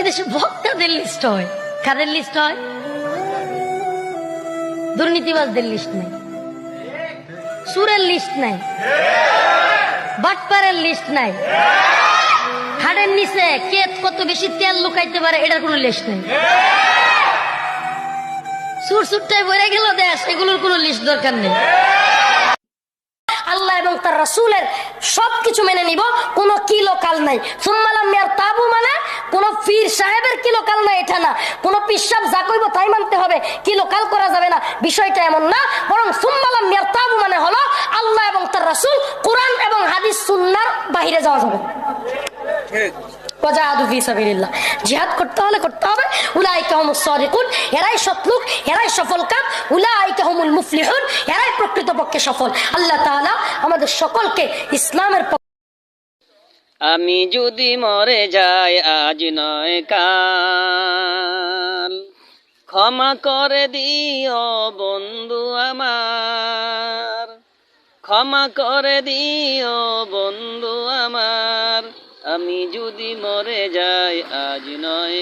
এদেশে ভক্তদের লিস্ট হয়। কাদের লিস্ট হয়? দুর্নীতিবাজদের লিস্ট নেই। সুরের লিস্ট নাই। বাটপারের লিস্ট নাই। খাড়ের নিচে কে কত বেশি তেল লুকাইতে পারে, এটার কোনো লিস্ট নেই। সুর সুরটাই বইরে গেল দেশ, এগুলোর কোনো লিস্ট দরকার নেই। আল্লাহ এবং তার রাসূলের সবকিছু মেনে নিব, কোনো কিলো কাল নাই। সুম্মালাম তাবু মানে কোন পীর সাহেবের কিলো কাল নাই এটা না। কোন পিসাব যা কইব তাই মানতে হবে। কিলো কাল করা যাবে না? বিষয়টা এমন না, বরং সুম্মালাম মিয়ার তাবু মানে হলো আল্লাহ এবং তার রাসূল কোরআন এবং হাদিস সুন্নার বাহিরে যাওয়া যাবে। আমাদের সকলকে ইসলামের আমি যদি মরে যাই, আজ নয় কাল। ক্ষমা করে দিও বন্ধু আমার। ক্ষমা করে দিও বন্ধু আমার। আমি যদি মরে যাই, আজ নয়